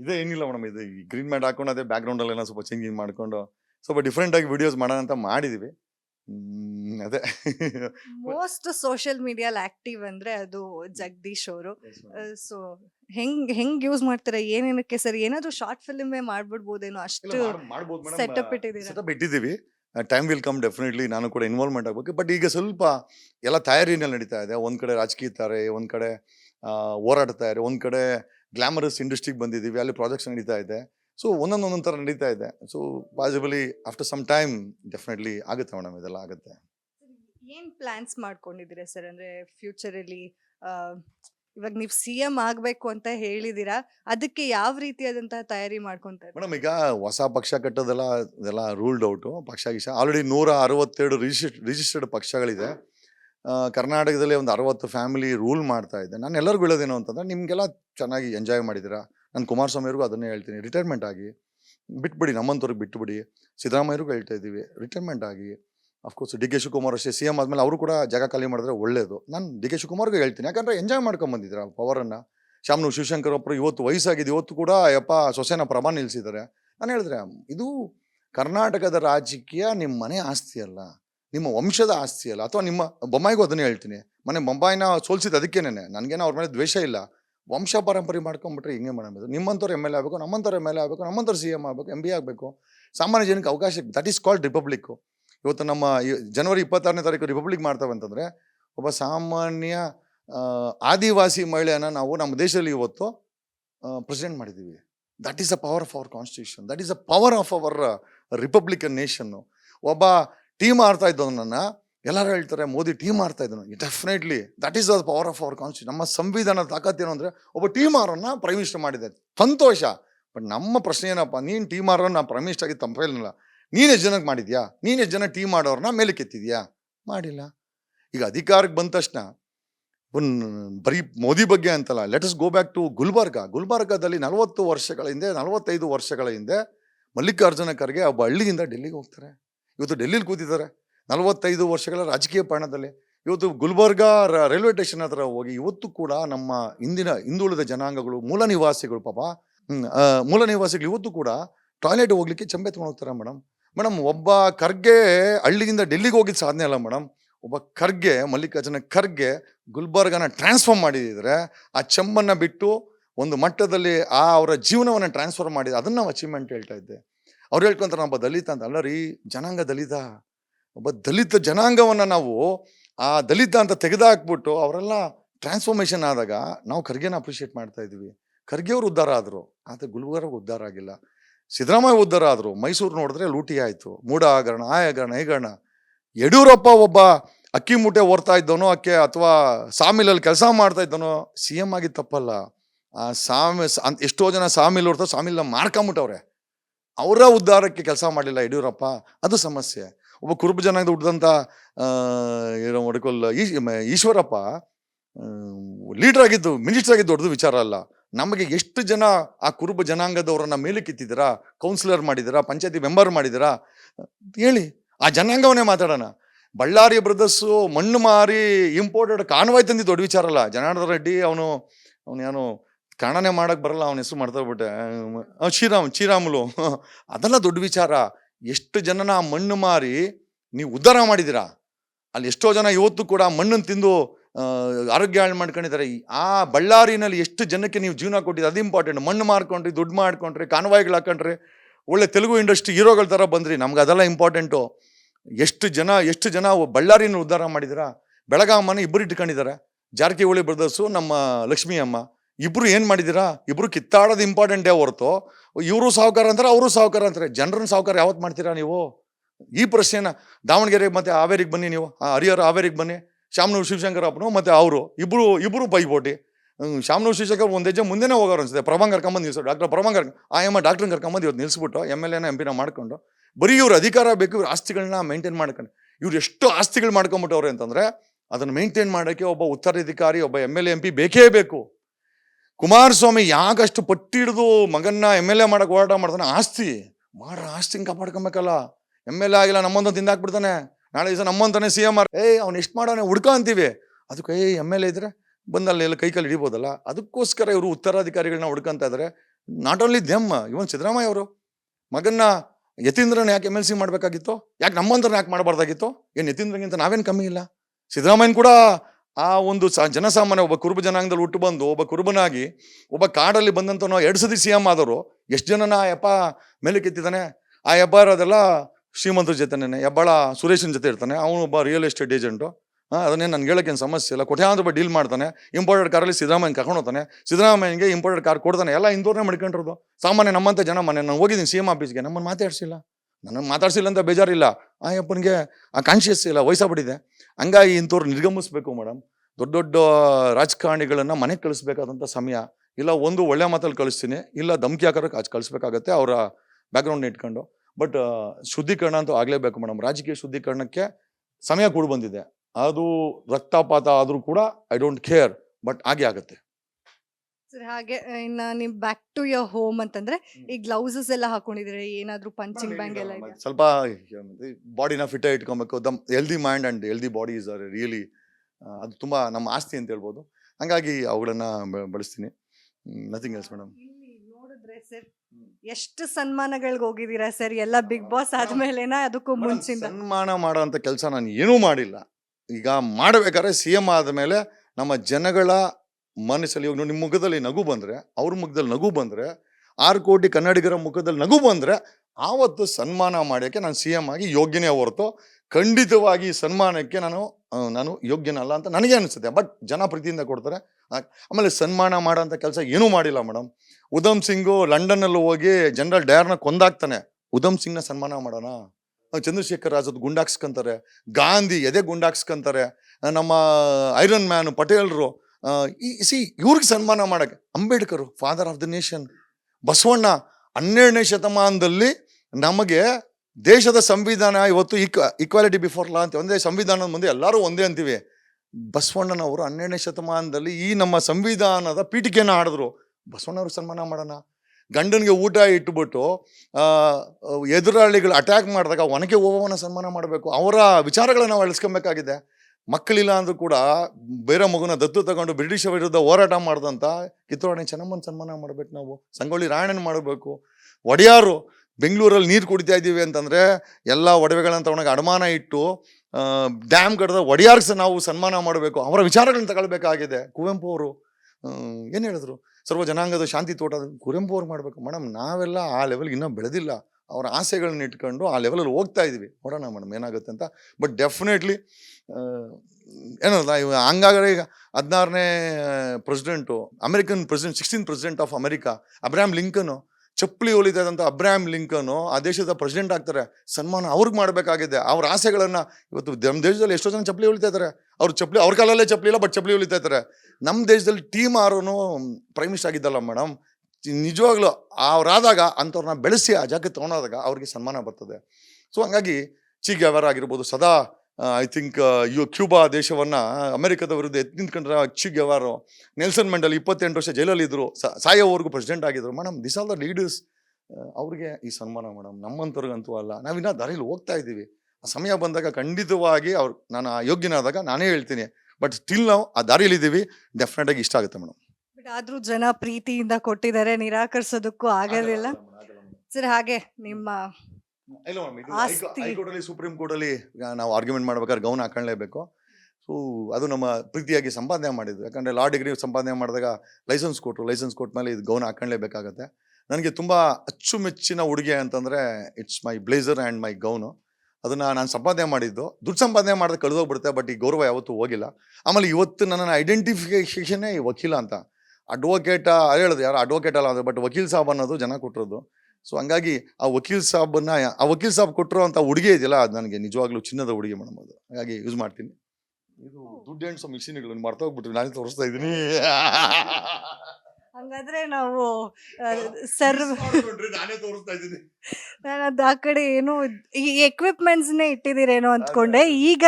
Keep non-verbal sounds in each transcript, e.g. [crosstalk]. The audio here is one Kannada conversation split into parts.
ಇದೇ ಏನಿಲ್ಲ ಮೇಡಮ್ ಇದು ಗ್ರೀನ್ ಮ್ಯಾಟ್ ಹಾಕೊಂಡು ಅದೇ ಬ್ಯಾಕ್ಗ್ರೌಂಡ್ ಅಲ್ಲಿ ಏನೋ ಸ್ವಲ್ಪ ಚೇಂಜಿಂಗ್ ಮಾಡ್ಕೊಂಡು ಸ್ವಲ್ಪ ಡಿಫ್ರೆಂಟ್ ಆಗಿ ವಿಡಿಯೋಸ್ ಮಾಡೋಣ ಅಂತ ಮಾಡಿದೀವಿ. ಅದೇ. ಮೋಸ್ಟ್ ಸೋಷಿಯಲ್ ಮೀಡಿಯಾಲ್ ಆಕ್ಟಿವ್ ಅಂದ್ರೆ ಅದು ಜಗದೀಶ್ ಅವರು. ಸೊ ಹೆಂಗ್ ಹೆಂಗ್ ಯೂಸ್ ಮಾಡ್ತಾರೆ ಏನೇನಕ್ಕೆ ಸರ್? ಏನಾದ್ರು ಶಾರ್ಟ್ ಫಿಲ್ಮೇ ಮಾಡ್ಬಿಡ್ಬೋದೇನೋ ಅಷ್ಟು ಸೆಟಪ್ ಇಟ್ಟಿದ್ದೀರಾ? ಸೆಟಪ್ ಇಟ್ಟಿದ್ದೀವಿ. ಟೈಮ್ ವಿಲ್ ಕಮ್ ಡೆಫಿನೆಟ್ಲಿ ನಾನು ಕೂಡ ಇನ್ವಾಲ್ವ್ಮೆಂಟ್ ಆಗಬೇಕು. ಬಟ್ ಈಗ ಸ್ವಲ್ಪ ಎಲ್ಲ ತಯಾರಿನಲ್ಲಿ ನಡೀತಾ ಇದೆ. ಒಂದು ಕಡೆ ರಾಜಕೀಯ ತಾರೆ ಒಂದು ಕಡೆ ಹೋರಾಡ್ತಾ ಇದ್ದಾರೆ ಒಂದ್ ಕಡೆ ಗ್ಲಾಮರಸ್ ಇಂಡಸ್ಟ್ರಿಗೆ ಬಂದಿದ್ದೀವಿ ಅಲ್ಲಿ ಪ್ರಾಜೆಕ್ಟ್ಸ್ ನಡೀತಾ ಇದೆ. ಸೊ ಒಂದೊಂದು ಒಂದೊಂದು ಥರ ನಡೀತಾ ಇದೆ. So possibly after some time definitely ಆಗುತ್ತೆ ಮೇಡಮ್ ಇದೆಲ್ಲ ಆಗುತ್ತೆ. ಏನು ಪ್ಲಾನ್ಸ್ ಮಾಡ್ಕೊಂಡಿದ್ದೀರ ಸರ್ ಅಂದರೆ ಫ್ಯೂಚರಲ್ಲಿ ಇವಾಗ ನೀವು ಸಿ ಎಂ ಆಗಬೇಕು ಅಂತ ಹೇಳಿದ್ದೀರಾ? ಅದಕ್ಕೆ ಯಾವ ರೀತಿಯಾದಂತಹ ತಯಾರಿ ಮಾಡ್ಕೊತಾರೆ? ಮೇಡಮ್ ಈಗ ಹೊಸ ಪಕ್ಷ ಕಟ್ಟೋದೆಲ್ಲ ಇದೆಲ್ಲ ರೂಲ್ಡ್ ಔಟು ಪಕ್ಷ ಗಿಕ್ಷ ಆಲ್ರೆಡಿ ನೂರ ಅರವತ್ತೆರಡು ರಿಜಿಸ್ಟ್ ರಿಜಿಸ್ಟರ್ಡ್ ಪಕ್ಷಗಳಿದೆ. ಕರ್ನಾಟಕದಲ್ಲಿ ಒಂದು ಅರವತ್ತು ಫ್ಯಾಮಿಲಿ ರೂಲ್ ಮಾಡ್ತಾ ಇದ್ದೆ ನಾನು ಎಲ್ಲರಿಗೂ ಹೇಳೋದೇನು ಅಂತಂದ್ರೆ, ನಿಮಗೆಲ್ಲ ಚೆನ್ನಾಗಿ ಎಂಜಾಯ್ ಮಾಡಿದ್ದೀರಾ? ನಾನು ಕುಮಾರಸ್ವಾಮಿಯವ್ರಿಗೂ ಅದನ್ನೇ ಹೇಳ್ತೀನಿ. ರಿಟೈರ್ಮೆಂಟ್ ಆಗಿ. ಬಿಟ್ಬಿಡಿ ನಮ್ಮಂಥವ್ರಿಗೆ ಬಿಟ್ಬಿಡಿ. ಸಿದ್ದರಾಮಯ್ಯರಿಗೂ ಹೇಳ್ತಾ ಇದ್ದೀವಿ. ರಿಟೈರ್ಮೆಂಟ್ ಆಗಿ. ಅಫ್ಕೋರ್ಸ್ ಡಿ ಕೆ ಶಿವಕುಮಾರ್ ಅಷ್ಟೇ ಸಿ ಎಂ ಆದಮೇಲೆ ಅವರು ಕೂಡ ಜಾಗ ಖಾಲಿ ಮಾಡಿದ್ರೆ ಒಳ್ಳೆಯದು ನಾನು ಡಿ ಕೆ ಶಿವಕುಮಾರ್ಗೂ ಹೇಳ್ತೀನಿ. ಯಾಕಂದರೆ ಎಂಜಾಯ್ ಮಾಡ್ಕೊಂಬಂದಿದ್ದೀರಾ ಪವರನ್ನು ಶಾಮನು ಶಿವಶಂಕರ್ ಒಬ್ಬರು ಇವತ್ತು ವಯಸ್ಸಾಗಿದೆ ಇವತ್ತು ಕೂಡ ಯಪ್ಪ ಸೊಸೆನ ಪ್ರಭಾ ನಿಲ್ಲಿಸಿದ್ದಾರೆ ನಾನು ಹೇಳಿದ್ರೆ, ಇದು ಕರ್ನಾಟಕದ ರಾಜಕೀಯ ನಿಮ್ಮ ಮನೆ ಆಸ್ತಿ ಅಲ್ಲ. ನಿಮ್ಮ ವಂಶದ ಆಸ್ತಿ ಅಲ್ಲ? ಅಥವಾ ನಿಮ್ಮ, ಬೊಮ್ಮಾಯಿಗೂ ಅದನ್ನೇ ಹೇಳ್ತೀನಿ. ಮನೆ ಬೊಂಬಾಯಿನ ಸೋಲ್ಸಿದ್ದು ಅದಕ್ಕೇನೆ ನನಗೇನೋ ಅವ್ರ ಮೇಲೆ ದ್ವೇಷ ಇಲ್ಲ. ವಂಶ ಪರಂಪರೆ ಮಾಡ್ಕೊಂಡ್ಬಿಟ್ರೆ ಹಿಂಗೆ ಮಾಡಬೇಕು ನಿಮ್ಮಂಥವ್ರು ಎಂ ಎಲ್ ಎ ಆಗಬೇಕು, ನಮ್ಮಂಥವ್ರು ಎಂ ಎಲ್ ಎ ಆಗಬೇಕು, ನಮ್ಮಂಥವ್ರು ಸಿ ಎಂ ಆಗಬೇಕು ಎಂ ಬಿ ಆಗಬೇಕು. ಸಾಮಾನ್ಯ ಜನಕ್ಕೆ ಅವಕಾಶ ದಟ್ ಈಸ್ ಕಾಲ್ಡ್ ರಿಪಬ್ಲಿಕ್ಕು ಇವತ್ತು ನಮ್ಮ ಜನವರಿ ಇಪ್ಪತ್ತಾರನೇ ತಾರೀಕು ರಿಪಬ್ಲಿಕ್ ಮಾಡ್ತಾವೆ ಅಂತಂದರೆ, ಒಬ್ಬ ಸಾಮಾನ್ಯ ಆದಿವಾಸಿ ಮಹಿಳೆಯನ್ನು ನಾವು ನಮ್ಮ ದೇಶದಲ್ಲಿ ಇವತ್ತು ಪ್ರೆಸಿಡೆಂಟ್ ಮಾಡಿದ್ದೀವಿ. That is a power of our constitution that is a power of our republican nation ಒಬ್ಬ ಟೀಮ್ ಆಡ್ತಾ ಇದ್ದವನನ್ನ ಎಲ್ಲರೂ ಹೇಳ್ತಾರೆ, ಮೋದಿ ಟೀಮ್ ಆಡ್ತಾ ಇದ್ದನು. Definitely that is the power of our ಕಾನ್ಸ್ಟಿ ನಮ್ಮ ಸಂವಿಧಾನದ ಏನು ಅಂದರೆ, ಒಬ್ಬ ಟೀಮ್ ಆರನ್ನ ಪ್ರೈಮ್ ಮಿನಿಸ್ಟರ್ ಸಂತೋಷ. ಬಟ್ ನಮ್ಮ ಪ್ರಶ್ನೆ ಏನಪ್ಪ, ನೀನು ಟೀಮ್ ಆರೋನ್ನ ಪ್ರೈಮ್ ಮಿನಿಸ್ಟರ್ ಆಗಿ ತಂಪೇಲಿಲ್ಲ ನೀನು ಎಷ್ಟು ಜನಕ್ಕೆ ಮಾಡಿದ್ಯಾ? ನೀನು ಎಷ್ಟು ಜನ ಟೀಮ್ ಮಾಡೋರನ್ನ ಮೇಲೆ ಕೆತ್ತಿದ್ಯಾ ಮಾಡಿಲ್ಲ. ಈಗ ಅಧಿಕಾರಕ್ಕೆ ಬಂದ ತಕ್ಷಣ ಬರೀ ಮೋದಿ ಬಗ್ಗೆ ಅಂತಲ್ಲ let's go back to Gulbarga. ಗುಲ್ಬರ್ಗದಲ್ಲಿ ನಲವತ್ತು ವರ್ಷಗಳ ಹಿಂದೆ, ನಲವತ್ತೈದು ವರ್ಷಗಳ ಹಿಂದೆ ಮಲ್ಲಿಕಾರ್ಜುನ ಖರ್ಗೆ ಒಬ್ಬ ಹಳ್ಳಿಯಿಂದ ಡೆಲ್ಲಿಗೆ ಹೋಗ್ತಾರೆ. ಇವತ್ತು ಡೆಲ್ಲಿಲಿ ಕೂತಿದ್ದಾರೆ. ನಲವತ್ತೈದು ವರ್ಷಗಳ ರಾಜಕೀಯ ಪಯಣದಲ್ಲಿ. ಇವತ್ತು ಗುಲ್ಬರ್ಗ ರೈಲ್ವೆ ಸ್ಟೇಷನ್ ಹತ್ರ ಹೋಗಿ ಇವತ್ತು ಕೂಡ ನಮ್ಮ ಹಿಂದಿನ ಹಿಂದುಳಿದ ಜನಾಂಗಗಳು, ಮೂಲ ನಿವಾಸಿಗಳು ಪಾಪ ಮೂಲ ನಿವಾಸಿಗಳು ಇವತ್ತು ಕೂಡ ಟಾಯ್ಲೆಟ್ ಹೋಗ್ಲಿಕ್ಕೆ ಚಂಬೆ ತಗೊಂಡು ಹೋಗ್ತಾರೆ ಮೇಡಮ್. ಮೇಡಮ್, ಒಬ್ಬ ಖರ್ಗೆ ಹಳ್ಳಿಯಿಂದ ಡೆಲ್ಲಿಗೆ ಹೋಗಿದ್ದು ಸಾಧನೆ ಅಲ್ಲ ಮೇಡಮ್. ಒಬ್ಬ ಖರ್ಗೆ, ಮಲ್ಲಿಕಾರ್ಜುನ ಖರ್ಗೆ ಗುಲ್ಬರ್ಗನ ಟ್ರಾನ್ಸ್ಫಾರ್ಮ್ ಮಾಡಿದಿದ್ರೆ, ಆ ಚೆಂಬನ್ನು ಬಿಟ್ಟು ಒಂದು ಮಟ್ಟದಲ್ಲಿ ಆ ಅವರ ಜೀವನವನ್ನು ಟ್ರಾನ್ಸ್ಫರ್ ಮಾಡಿದ, ಅದನ್ನು ನಾವು ಅಚೀವ್ಮೆಂಟ್ ಹೇಳ್ತಾ ಇದ್ದೆ. ಅವ್ರು ಹೇಳ್ಕೊಂತಾರೆ ಒಬ್ಬ ದಲಿತ ಅಂತ, ಅಲ್ಲ ರೀ, ಜನಾಂಗ ದಲಿತ. ಒಬ್ಬ ದಲಿತ ಜನಾಂಗವನ್ನು ನಾವು ಆ ದಲಿತ ಅಂತ ತೆಗೆದಾಕ್ಬಿಟ್ಟು ಅವರೆಲ್ಲ ಟ್ರಾನ್ಸ್ಫಾರ್ಮೇಷನ್ ಆದಾಗ ನಾವು ಖರ್ಗೆನ ಅಪ್ರಿಷಿಯೇಟ್ ಮಾಡ್ತಾ ಇದ್ವಿ. ಖರ್ಗೆ ಅವರು ಉದ್ಧಾರ ಆದರು, ಆದರೆ ಗುಲ್ಬರ್ಗ ಉದ್ಧಾರ ಆಗಿಲ್ಲ. ಸಿದ್ದರಾಮಯ್ಯ ಉದ್ಧಾರ ಆದರು, ಮೈಸೂರು ನೋಡಿದ್ರೆ ಲೂಟಿ ಆಯಿತು. ಮೂಡ ಹಗರಣ ಆ ಹಗರಣ. ಹೇಗರಣ ಯಡಿಯೂರಪ್ಪ ಒಬ್ಬ ಅಕ್ಕಿ ಮೂಟೆ ಓರ್ತಾ ಅಕ್ಕೆ ಅಥವಾ ಸಾಮಿಲಲ್ಲಿ ಕೆಲಸ ಮಾಡ್ತಾ ಇದ್ದವನೋ ಸಿ ಎಂ ಆಗಿ ತಪ್ಪಲ್ಲ. ಆ ಸಾಮಿ, ಎಷ್ಟೋ ಜನ ಸಾಮಿಲ್ ಓಡ್ತಾ ಸಾಮಿಲ್ ಮಾರ್ಕೊಂಬಿಟ್ಟವ್ರೆ. ಅವರ ಉದ್ಧಾರಕ್ಕೆ ಕೆಲಸ ಮಾಡಲಿಲ್ಲ ಯಡಿಯೂರಪ್ಪ, ಅದು ಸಮಸ್ಯೆ. ಒಬ್ಬ ಕುರುಬ ಜನಾಂಗದ ಹುಟ್ಟಿದಂಥ ಏನೋ ಹೊಡ್ಕೊಲ್ ಈಶ್ವರಪ್ಪ ಲೀಡರ್ ಆಗಿದ್ದು ಮಿನಿಸ್ಟರ್ ಆಗಿದ್ದು ದೊಡ್ಡದು ವಿಚಾರ ಅಲ್ಲ. ನಮಗೆ ಎಷ್ಟು ಜನ ಆ ಕುರುಬ ಜನಾಂಗದವರನ್ನ ಮೇಲಕ್ಕೆತ್ತಿದ್ದೀರಾ ಕೌನ್ಸಿಲರ್ ಮಾಡಿದ್ದೀರಾ, ಪಂಚಾಯತಿ ಮೆಂಬರ್ ಮಾಡಿದ್ದೀರಾ, ಹೇಳಿ. ಆ ಜನಾಂಗವನ್ನೇ ಮಾತಾಡೋಣ. ಬಳ್ಳಾರಿ ಬ್ರದರ್ಸು ಮಣ್ಣು ಮಾರಿ ಇಂಪೋರ್ಟೆಡ್ ಕಾನ್ವಾಯ್ ತಂದಿದ್ದು ದೊಡ್ಡ ವಿಚಾರ ಅಲ್ಲ. ಜನಾರ್ದನ ರೆಡ್ಡಿ ಅವನು ಅವನು ಏನೋ ಕನ್ನಡನೇ ಮಾಡಕ್ ಬರಲ್ಲ, ಅವನ ಹೆಸರು ಮಾಡ್ತಾ ಬಿಟ್ಟೆ ಶ್ರೀರಾಮ್, ಶ್ರೀರಾಮುಲು, [laughs] ಅದೆಲ್ಲ ದೊಡ್ಡ ವಿಚಾರ. ಎಷ್ಟು ಜನನ ಆ ಮಣ್ಣು ಮಾರಿ ನೀವು ಉದ್ಧಾರ ಮಾಡಿದಿರಾ ಅಲ್ಲಿ ಎಷ್ಟೋ ಜನ ಇವತ್ತು ಕೂಡ ಮಣ್ಣನ್ನು ತಿಂದು ಆರೋಗ್ಯ ಹಾಳು ಮಾಡ್ಕೊಂಡಿದ್ದಾರೆ. ಆ ಬಳ್ಳಾರಿನಲ್ಲಿ ಎಷ್ಟು ಜನಕ್ಕೆ ನೀವು ಜೀವನ ಕೊಟ್ಟಿದ್ದು ಅದು ಇಂಪಾರ್ಟೆಂಟ್ ಮಣ್ಣು ಮಾರ್ಕೊಂಡ್ರಿ, ದುಡ್ಡು ಮಾಡ್ಕೊಂಡ್ರಿ ಕಾನ್ವಾಯ್ಗಳು ಹಾಕೊಂಡ್ರಿ. ಒಳ್ಳೆ ತೆಲುಗು ಇಂಡಸ್ಟ್ರಿ ಹೀರೋಗಳ ಥರ ಬಂದ್ರಿ. ನಮ್ಗೆ ಅದೆಲ್ಲ ಇಂಪಾರ್ಟೆಂಟು ಎಷ್ಟು ಜನ ಎಷ್ಟು ಜನ ಬಳ್ಳಾರಿನ ಉದ್ಧಾರ ಮಾಡಿದ್ದೀರಾ? ಬೆಳಗಾಮನ ಇಬ್ಬರು ಇಟ್ಕೊಂಡಿದ್ದಾರೆ. ಜಾರಕಿಹೊಳಿ ಬ್ರದರ್ಸು, ನಮ್ಮ ಲಕ್ಷ್ಮೀ ಅಮ್ಮ. ಇಬ್ರು ಏನು ಮಾಡಿದ್ದೀರಾ ಇಬ್ರು ಕಿತ್ತಾಡೋದು ಇಂಪಾರ್ಟೆಂಟೇ ಹೊರತು. ಇವರು ಸಾಹುಕಾರ ಅಂತಾರೆ ಅವರು ಸಾಹುಕಾರ ಅಂತಾರೆ. ಜನರನ್ನ ಸಾಹುಕಾರ ಯಾವತ್ತು ಮಾಡ್ತೀರಾ ನೀವು? ಈ ಪ್ರಶ್ನೆನ ದಾವಣಗೆರೆಗೆ ಮತ್ತೆ ಹಾವೇರಿಗೆ ಬನ್ನಿ ನೀವು. ಹರಿಹರ ಹಾವೇರಿಗೆ ಬನ್ನಿ. ಶಾಮನೂರು ಶಿವಶಂಕರಪ್ಪನು ಮತ್ತು ಅವರು. ಇಬ್ಬರು ಇಬ್ಬರು ಹ್ಮ್, ಶಾಮನೂರು ಶಿವಶಂಕರ್ ಒಂದು ಹೆಜ್ಜೆ ಮುಂದೆನೇ ಹೋಗೋರು ಅನ್ಸುತ್ತೆ. ಪ್ರಭಾಂಗ್ ಕರ್ಕೊಂಬಂದು ನಿಲ್ಸೋ. ಡಾಕ್ಟರ್ ಪ್ರಭಾಂಗ್ ಆ ಎಮ್ಮ ಡಾಕ್ಟ್ರನ್ನ ಕರ್ಕೊಂಬಂದು ಇವತ್ತು ನಿಲ್ಲಿಸ್ಬಿಟ್ಟು ಎಂ ಎಲ್ ಎನ ಎಂ ಪಿನ ಮಾಡ್ಕೊಂಡು ಬರೀ ಇವ್ರ ಅಧಿಕಾರ ಬೇಕು ಇವ್ರ ಆಸ್ತಿಗಳನ್ನ ಮೇಂಟೈನ್ ಮಾಡ್ಕೊಂಡು. ಇವ್ರು ಎಷ್ಟು ಆಸ್ತಿಗಳು ಮಾಡ್ಕೊಂಬಿಟ್ಟವ್ರೆ ಅಂತಂದರೆ ಅದನ್ನು ಮೇಂಟೈನ್ ಮಾಡೋಕ್ಕೆ ಒಬ್ಬ ಉತ್ತರಾಧಿಕಾರಿ ಒಬ್ಬ ಎಂ ಎಲ್ ಎಂ ಪಿ ಬೇಕೇ ಬೇಕು. ಕುಮಾರಸ್ವಾಮಿ ಯಾಕಷ್ಟು ಪಟ್ಟಿಡಿದು ಮಗನ್ನ ಎಂ ಎಲ್ ಎ ಮಾಡಕ್ ಹೋರಾಟ ಮಾಡ್ತಾನೆ, ಆಸ್ತಿ. ಮಾಡ್ರ ಆಸ್ತಿನ ಕಾಪಾಡ್ಕೊಬೇಕಲ್ಲ. ಎಂ ಎಲ್ ಎ ಆಗಿಲ್ಲ, ನಮ್ಮಂತ ತಿಂದಾಕ್ಬಿಡ್ತಾನೆ. ನಾಳೆ ದಿವಸ ನಮ್ಮಂತಾನೆ ಸಿ ಎಂ ಆರ್ ಏಯ್, ಅವ್ನು ಎಷ್ಟು ಮಾಡೋನೆ, ಹುಡ್ಕ ಅಂತೀವಿ. ಅದಕ್ಕೆ ಏ ಎಂ ಎಲ್ ಎ ಇದ್ರೆ ಬಂದಲ್ಲಿ ಎಲ್ಲ ಕೈ ಕಾಲು ಹಿಡಿಬೋದಲ್ಲ. ಅದಕ್ಕೋಸ್ಕರ ಇವರು ಉತ್ತರಾಧಿಕಾರಿಗಳನ್ನ ಹುಡ್ಕಂತ ಇದ್ದಾರೆ not only them even Siddaramaiah ಅವರು. ಮಗನ್ನ ಯತೀಂದ್ರನ ಯಾಕೆ ಎಂ ಎಲ್ ಸಿ ಮಾಡಬೇಕಾಗಿತ್ತು? ಯಾಕೆ ನಮ್ಮಂದ್ರನ್ನ ಯಾಕೆ ಮಾಡಬಾರ್ದಾಗಿತ್ತು? ಏನು ಯತೀಂದ್ರಗಿಂತ ನಾವೇನು ಕಮ್ಮಿ ಇಲ್ಲ? ಸಿದ್ದರಾಮಯ್ಯನ ಕೂಡ ಆ ಒಂದು ಸ, ಜನಸಾಮಾನ್ಯ ಒಬ್ಬ ಕುರುಬ ಜನಾಂಗದಲ್ಲಿ ಹುಟ್ಟು ಬಂದು ಒಬ್ಬ ಕುರುಬನಾಗಿ ಒಬ್ಬ ಕಾಡಲ್ಲಿ ಬಂದಂತನೋ ಎರಡು ಸತಿ ಸಿ ಎಂ ಆದವರು. ಎಷ್ಟು ಜನನ ಆ ಯಪ್ಪ ಮೇಲೆ ಕೆತ್ತಿದ್ದಾನೆ ಆ ಯಬ್ಬ ಇರೋದೆಲ್ಲ ಶ್ರೀಮಂತರ ಜೊತೆನೇ ಹೆಬ್ಬಾಳ ಸುರೇಶನ ಜೊತೆ ಇರ್ತಾನೆ. ಅವನು ಒಬ್ಬ ರಿಯಲ್ ಎಸ್ಟೇಟ್ ಏಜೆಂಟು ಅದನ್ನೇ ನನ್ಗೆ ಹೇಳೋಕ್ಕೇನು ಸಮಸ್ಯೆ ಇಲ್ಲ. ಕೋಟ್ಯಾಂತರ ರೂಪಾಯಿ ಡೀಲ್ ಮಾಡ್ತಾನೆ. ಇಂಪೋರ್ಟೆಡ್ ಕಾರಲ್ಲಿ ಸಿದ್ದರಾಮಯ್ಯ ಕರ್ಕೊಂಡು ಹೋಗ್ತಾನೆ ಸಿದ್ದರಾಮಯ್ಯಗೆ ಇಂಪೋರ್ಟೆಡ್ ಕಾರ್ ಕೊಡ್ತಾನೆ. ಎಲ್ಲ ಇಂದೂರನ್ನೇ ಮಡ್ಕೊಂಡಿರೋದು. ಸಾಮಾನ್ಯ ನಮ್ಮಂತೆ ಜನ ಮನೆ, ನಾನು ಹೋಗಿದ್ದೀನಿ ಸಿ ಎಂ ಆಫೀಸ್ಗೆ ನಮ್ಮನ್ನು ಮಾತಾಡ್ಸಿಲ್ಲ. ನನ್ನನ್ನು ಮಾತಾಡ್ಸಿಲ್ಲ ಅಂತ ಬೇಜಾರಿಲ್ಲ. ಆ ಅಪ್ಪನಿಗೆ ಆ ಕಾನ್ಶಿಯಸ್ ಇಲ್ಲ ವಯಸ್ಸಾಗ್ಬಿಟ್ಟಿದೆ. ಹಂಗಾಗಿ ಇಂಥವ್ರು ನಿರ್ಗಮಿಸ್ಬೇಕು ಮೇಡಮ್ ದೊಡ್ಡ ದೊಡ್ಡ ರಾಜಕಾರಣಿಗಳನ್ನ ಮನೆಗೆ ಕಳಿಸ್ಬೇಕಾದಂಥ ಸಮಯ. ಇಲ್ಲ ಒಂದು ಒಳ್ಳೆ ಮಾತಲ್ಲಿ ಕಳಿಸ್ತೀನಿ, ಇಲ್ಲ ಧಮ್ಕಿ ಹಾಕೋಕ್ಕೆ ಆಚೆ ಕಳಿಸ್ಬೇಕಾಗತ್ತೆ ಅವರ ಬ್ಯಾಕ್ಗ್ರೌಂಡ್ ಇಟ್ಕೊಂಡು. ಬಟ್ ಶುದ್ಧೀಕರಣ ಅಂತೂ ಆಗಲೇಬೇಕು ಮೇಡಮ್ ರಾಜಕೀಯ ಶುದ್ಧೀಕರಣಕ್ಕೆ ಸಮಯ ಕೂಡ ಬಂದಿದೆ. ಅದು ರಕ್ತಪಾತ ಆದರೂ ಕೂಡ ಐ ಡೋಂಟ್ ಕೇರ್ ಬಟ್ ಆಗೇ ಆಗುತ್ತೆ. ಸರ್ ಹಾಗೆ ಇನ್ನ ನಿಮ್ ಬ್ಯಾಕ್ ಟು ಯೋರ್ ಹೋಮ್ ಅಂತಂದ್ರೆ ಈ ಗ್ಲೌಸಸ್ ಎಲ್ಲ ಹಾಕೊಂಡಿದ್ರೆ ಏನಾದ್ರೂ ಪಂಚಿಂಗ್ ಬ್ಯಾಂಗ್ ಎಲ್ಲ ಇದೆ ಸ್ವಲ್ಪ ಬಾಡಿನ ಫಿಟ್ ಇಟ್ಕೊಬೇಕು. The healthy mind and healthy body is are really ಅದು ತುಂಬಾ ನಮ್ಮ ಆಸ್ತಿ ಅಂತ ಹೇಳ್ಬೋದು. ಹಂಗಾಗಿ ಅವುಗಳನ್ನ ಬಳಸ್ತೀನಿ. ನಥಿಂಗ್ ಎಲ್ಸ್ ಮೇಡಮ್ ನೋಡಿದ್ರೆ ಸರ್ ಎಷ್ಟು ಸನ್ಮಾನಗಳಿಗೆ ಹೋಗಿದ್ದೀರಾ ಸರ್? ಎಲ್ಲ ಬಿಗ್ ಬಾಸ್ ಆದ್ಮೇಲೆನ ಅದಕ್ಕೂ ಮುಂಚೆ ಸನ್ಮಾನ ಮಾಡೋಂಥ ಕೆಲಸ ನಾನು ಏನೂ ಮಾಡಿಲ್ಲ. ಈಗ ಮಾಡಬೇಕಾದ್ರೆ ಸಿ ಎಂ ಆದಮೇಲೆ ನಮ್ಮ ಜನಗಳ ಮನಸ್ಸಲ್ಲಿ ಇವಾಗ ನಿಮ್ಮ ಮುಖದಲ್ಲಿ ನಗು ಬಂದರೆ, ಅವ್ರ ಮುಖದಲ್ಲಿ ನಗು ಬಂದರೆ, ಆರು ಕೋಟಿ ಕನ್ನಡಿಗರ ಮುಖದಲ್ಲಿ ನಗು ಬಂದರೆ ಆವತ್ತು ಸನ್ಮಾನ ಮಾಡೋಕ್ಕೆ ನಾನು ಸಿ ಎಂ ಆಗಿ ಯೋಗ್ಯನೇ ಹೊರತು ಖಂಡಿತವಾಗಿ ಸನ್ಮಾನಕ್ಕೆ ನಾನು ನಾನು ಯೋಗ್ಯನಲ್ಲ ಅಂತ ನನಗೆ ಅನಿಸುತ್ತೆ. ಬಟ್ ಜನ ಪ್ರೀತಿಯಿಂದ ಕೊಡ್ತಾರೆ. ಆಮೇಲೆ ಸನ್ಮಾನ ಮಾಡೋಂಥ ಕೆಲಸ ಏನೂ ಮಾಡಿಲ್ಲ ಮೇಡಮ್. ಉಧಮ್ ಸಿಂಗು ಲಂಡನ್ನಲ್ಲಿ ಹೋಗಿ ಜನರಲ್ ಡಯರ್ನ ಕೊಂದಾಕ್ತಾನೆ. ಉಧಮ್ ಸಿಂಗ್ನ ಸನ್ಮಾನ ಮಾಡೋಣ. ಚಂದ್ರಶೇಖರ್ ರಾಜದ್ ಗುಂಡಾಕ್ಸ್ಕೊಂತಾರೆ. ಗಾಂಧಿ ಎದೆ ಗುಂಡಾಕ್ಸ್ಕೊಂತಾರೆ. ನಮ್ಮ ಐರನ್ ಮ್ಯಾನ್ ಪಟೇಲ್ರು ಈ ಸಿ ಇವ್ರಿಗೆ ಸನ್ಮಾನ ಮಾಡಕ್ಕೆ Ambedkar father of the nation Basavanna ಹನ್ನೆರಡನೇ ಶತಮಾನದಲ್ಲಿ ನಮಗೆ ದೇಶದ ಸಂವಿಧಾನ ಇವತ್ತು ಈಕ್ ಈಕ್ವಾಲಿಟಿ ಬಿಫೋರ್ ಲಾ ಅಂತ ಒಂದೇ ಸಂವಿಧಾನದ ಮುಂದೆ ಎಲ್ಲರೂ ಒಂದೇ ಅಂತೀವಿ. ಬಸವಣ್ಣನವರು ಹನ್ನೆರಡನೇ ಶತಮಾನದಲ್ಲಿ ಈ ನಮ್ಮ ಸಂವಿಧಾನದ ಪೀಠಿಕೆಯನ್ನು ಆಡಿದ್ರು ಬಸವಣ್ಣವ್ರಿಗೆ ಸನ್ಮಾನ ಮಾಡೋಣ. ಗಂಡನಿಗೆ ಊಟ ಇಟ್ಟುಬಿಟ್ಟು ಎದುರಾಳಿಗಳು ಅಟ್ಯಾಕ್ ಮಾಡಿದಾಗ ಒನಕೆ ಓವನ ಸನ್ಮಾನ ಮಾಡಬೇಕು. ಅವರ ವಿಚಾರಗಳನ್ನ ನಾವು ಅಳಿಸ್ಕೊಬೇಕಾಗಿದೆ. ಮಕ್ಕಳಿಲ್ಲ ಅಂದ್ರೂ ಕೂಡ ಬೇರೆ ಮಗುನ ದತ್ತು ತಗೊಂಡು ಬ್ರಿಟಿಷ್ ವಿರುದ್ಧ ಹೋರಾಟ ಮಾಡಿದಂಥ ಕಿತ್ತೂರಾಣಿ ಚೆನ್ನಮ್ಮನ ಸನ್ಮಾನ ಮಾಡ್ಬೇಕು ನಾವು. ಸಂಗೊಳ್ಳಿ ರಾಯಣ್ಣನ ಮಾಡಬೇಕು. ಒಡೆಯಾರು ಬೆಂಗಳೂರಲ್ಲಿ ನೀರು ಕುಡಿತಾ ಇದ್ದೀವಿ ಅಂತಂದ್ರೆ ಎಲ್ಲ ಒಡವೆಗಳನ್ನ ತಗೊಂಡಾಗ ಅಡಮಾನ ಇಟ್ಟು ಡ್ಯಾಮ್ ಕಟ್ಟದ ಒಡೆಯಾರ್ಸ್ ನಾವು ಸನ್ಮಾನ ಮಾಡಬೇಕು. ಅವರ ವಿಚಾರಗಳನ್ನ ತಗೊಳ್ಬೇಕಾಗಿದೆ. ಕುವೆಂಪು ಅವರು ಏನು ಹೇಳಿದ್ರು? ಸರ್ವ ಜನಾಂಗದ ಶಾಂತಿ ತೋಟ ಕುವೆಂಪು ಅವ್ರು ಮಾಡಬೇಕು. ಮೇಡಮ್ ನಾವೆಲ್ಲ ಆ ಲೆವೆಲ್ಗೆ ಇನ್ನೂ ಬೆಳೆದಿಲ್ಲ. ಅವರ ಆಸೆಗಳನ್ನ ಇಟ್ಕೊಂಡು ಆ ಲೆವೆಲಲ್ಲಿ ಹೋಗ್ತಾ ಇದೀವಿ ನೋಡೋಣ ಮೇಡಮ್, ಏನಾಗುತ್ತೆ ಅಂತ? ಬಟ್ ಡೆಫಿನೆಟ್ಲಿ ಏನಲ್ಲ ಇವ ಹಂಗಾದ್ರೆ ಈಗ ಹದಿನಾರನೇ president American president sixteen president of America Abraham Lincoln ಚಪ್ಪಲಿ ಹೊಲಿತಾ ಅಬ್ರಾಮ್ ಲಿಂಕನು ಆ ದೇಶದ ಪ್ರೆಸಿಡೆಂಟ್ ಆಗ್ತಾರೆ. ಸನ್ಮಾನ ಅವ್ರಿಗೆ ಮಾಡಬೇಕಾಗಿದೆ. ಅವ್ರ ಆಸೆಗಳನ್ನು ಇವತ್ತು ನಮ್ಮ ದೇಶದಲ್ಲಿ ಎಷ್ಟೋ ಜನ ಚಪ್ಪಲಿ ಹೊಲಿತಾ ಇದ್ದಾರೆ. ಅವ್ರು ಚಪ್ಪಲಿ, ಅವ್ರ ಕಾಲಲ್ಲೇ ಚಪ್ಪಲಿ ಇಲ್ಲ ಬಟ್ ಚಪ್ಪಲಿ ಹೊಲಿತಾ ಇದ್ದಾರೆ. ನಮ್ಮ ದೇಶದಲ್ಲಿ ಟೀಮ್ ಆರೋನು ಪ್ರೈಮ್ ಮಿನಿಸ್ಟರ್ ಆಗಿದ್ದಲ್ಲ ಮೇಡಮ್. ನಿಜವಾಗ್ಲೂ ಅವರಾದಾಗ ಅಂಥವ್ರನ್ನ ಬೆಳೆಸಿ ಆ ಜಾಗಕ್ಕೆ ತೊಗೊಂಡಾದಾಗ ಅವ್ರಿಗೆ ಸನ್ಮಾನ ಬರ್ತದೆ. ಸೊ ಹಂಗಾಗಿ ಚಿ ಗ್ಯಾವರ್ ಆಗಿರ್ಬೋದು, ಸದಾ ಐ ಥಿಂಕ್ ಯು ಕ್ಯೂಬಾ ದೇಶವನ್ನು, ಅಮೆರಿಕದ ವಿರುದ್ಧ ಎತ್ತು ನಿಂತ್ಕೊಂಡ್ರೆ ಚೀ ಗ್ಯಾವಾರು ನೆಲ್ಸನ್ ಮಂಡಲ್ ಇಪ್ಪತ್ತೆಂಟು ವರ್ಷ ಜೈಲಲ್ಲಿ ಇದ್ರು, ಸ- ಸಾಯೋವರೆಗೂ ಪ್ರೆಸಿಡೆಂಟ್ ಆಗಿದ್ರು. Madam this all the leaders ಅವ್ರಿಗೆ ಈ ಸನ್ಮಾನ ಮೇಡಮ್ ನಮ್ಮಂಥವ್ರಿಗಂತೂ ಅಲ್ಲ. ನಾವಿನ್ನ ದಾರಿಲಿ ಹೋಗ್ತಾ ಇದ್ದೀವಿ. ಆ ಸಮಯ ಬಂದಾಗ ಖಂಡಿತವಾಗಿ ಅವ್ರು, ನಾನು ಯೋಗ್ಯನಾದಾಗ ನಾನೇ ಹೇಳ್ತೀನಿ. ಬಟ್ ಸ್ಟಿಲ್ ನಾವು ಆ ದಾರಿಯಲ್ಲಿದ್ದೀವಿ. ಡೆಫಿನೆಟಾಗಿ ಇಷ್ಟ ಆಗುತ್ತೆ ಮೇಡಮ್. ಆದ್ರೂ ಜನ ಪ್ರೀತಿಯಿಂದ ಕೊಟ್ಟಿದ್ದಾರೆ ನಿರಾಕರಿಸೋದಕ್ಕೂ ಆಗೋದಿಲ್ಲ. ಸರ್ ಹಾಗೆ ನಿಮ್ಮ ಇಲ್ಲ ಮೇಡಮ್ ಇದು ಆಸ್ತಿ. ಹೈಕೋರ್ಟಲ್ಲಿ ಸುಪ್ರೀಂ ಕೋರ್ಟಲ್ಲಿ ನಾವು ಆರ್ಗ್ಯುಮೆಂಟ್ ಮಾಡ್ಬೇಕಾದ್ರೆ ಗೌನ್ ಹಾಕೊಳ್ಳೇಬೇಕು ಸೊ ಅದು ನಮ್ಮ ಪ್ರೀತಿಯಾಗಿ ಸಂಪಾದನೆ ಮಾಡಿದ್ದು. ಯಾಕಂದರೆ ಲಾ ಡಿಗ್ರಿ ಸಂಪಾದನೆ ಮಾಡಿದಾಗ ಲೈಸೆನ್ಸ್ ಕೊಟ್ಟರು. ಲೈಸೆನ್ಸ್ ಕೊಟ್ಟ ಮೇಲೆ ಇದು ಗೌನ್ ಹಾಕೊಳ್ಳೇಬೇಕಾಗತ್ತೆ ನನಗೆ ತುಂಬ ಅಚ್ಚುಮೆಚ್ಚಿನ ಉಡುಗೆ ಅಂತಂದರೆ it's my blazer and my gown ಅದನ್ನು ನಾನು ಸಂಪಾದನೆ ಮಾಡಿದ್ದು. ದುಡ್ಡು ಸಂಪಾದನೆ ಮಾಡಿದ್ರೆ ಕಳೆದೋಗ್ಬಿಡುತ್ತೆ ಬಟ್ ಈ ಗೌರವ ಯಾವತ್ತೂ ಹೋಗಿಲ್ಲ. ಆಮೇಲೆ ಇವತ್ತು ನನ್ನ ಐಡೆಂಟಿಫಿಕೇಷನ್ನೇ ಈ ವಕೀಲ ಅಂತ. ಅಡ್ವೊಕೇಟ ಹೇಳೋದು ಯಾರು ಅಡ್ವೊಕೇಟ್ ಅಲ್ಲ ಬಟ್ ವಕೀಲ್ ಸಾಬ್ ಅನ್ನೋದು ಜನ ಕೊಟ್ಟಿರೋದು ಸೊ ಹಂಗಾಗಿ ಆ ವಕೀಲ್ ಸಾಬನ್ನ ಆ ವಕೀಲ್ ಸಾಬ್ ಕೊಟ್ಟರು ಅಂತ ಹುಡುಗೆ ಇದೆಯಲ್ಲ ಅದು ನನಗೆ ನಿಜವಾಗ್ಲೂ ಚಿನ್ನದ ಉಡುಗೆ ಮೇಡಮ್ ಅದು. ಹಾಗಾಗಿ ಯೂಸ್ ಮಾಡ್ತೀನಿ. ಇದು ದುಡ್ಡು ಎಣಿಸೋ ಮಿಷಿನ್ಗಳು ಮರ್ತೋಗ್ಬಿಟ್ರು ನಾನು ತೋರಿಸ್ತಾ ಇದ್ದೀನಿ. ಹಂಗಾದ್ರೆ ನಾವು ಸರ್ ನಾನೇ ತೋರಿಸ್ತಾ ಇದ್ದೀನಿ. ನಾನು ಅದು ಆ ಕಡೆ ಏನು ಈ ಎಕ್ವಿಪ್ಮೆಂಟ್ಸ್ನೇ ಇಟ್ಟಿದ್ದೀರೇನೋ ಅಂದ್ಕೊಂಡೆ ಈಗ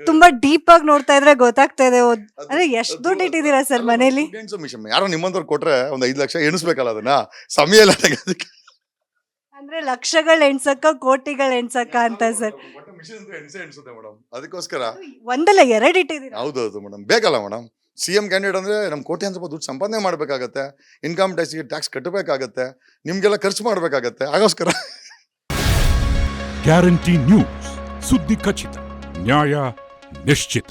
ತುಂಬಾ ಡೀಪ್ ಆಗಿ ನೋಡ್ತಾ ಇದ್ರೆ ಗೊತ್ತಾಗ್ತಾ ಇದೆ ಅಂದ್ರೆ ಎಷ್ಟು ದುಡ್ಡು ಇಟ್ಟಿದ್ದೀರಾ ಸರ್ ಮನೇಲಿ? ಮಿಷನ್ ಯಾರೋ ನಿಮ್ಮಂತವ್ರು ಕೊಟ್ರೆ ಒಂದು ಐದು ಲಕ್ಷ ಎಣಿಸ್ಬೇಕಲ್ಲ ಅದನ್ನ? ಸಮಯ ಇಲ್ಲ ತೆಗೆದಕ್ಕೆ ಅಂದ್ರೆ ಲಕ್ಷಗಳು ಎಣ್ಸಕ್ಕ ಕೋಟಿಗಳು ಎಣ್ಸಕ್ಕ ಅಂತ ಸರ್. ಮಿಷನ್ ಎಣಿಸುತ್ತೆ ಮೇಡಮ್ ಅದಕ್ಕೋಸ್ಕರ. ಒಂದಲ್ಲ ಎರಡು ಇಟ್ಟಿದ್ದೀರಾ? ಹೌದೌದು ಮೇಡಮ್ ಬೇಕಲ್ಲ ಮೇಡಮ್ ಸಿ ಎಂ ಕ್ಯಾಂಡಿಡೇಟ್ ಅಂದರೆ ನಮ್ಮ ಕೋಟಿ ಸ್ವಲ್ಪ ದುಡ್ಡು ಸಂಪಾದನೆ ಮಾಡಬೇಕಾಗತ್ತೆ ಇನ್ಕಮ್ ಟ್ಯಾಕ್ಸ್ಗೆ ಟ್ಯಾಕ್ಸ್ ಕಟ್ಟಬೇಕಾಗತ್ತೆ ನಿಮಗೆಲ್ಲ ಖರ್ಚು ಮಾಡಬೇಕಾಗತ್ತೆ, ಆಗೋಸ್ಕರ. ಗ್ಯಾರಂಟಿ ನ್ಯೂಸ್ ಸುದ್ದಿ ಖಚಿತ, ನ್ಯಾಯ ನಿಶ್ಚಿತ.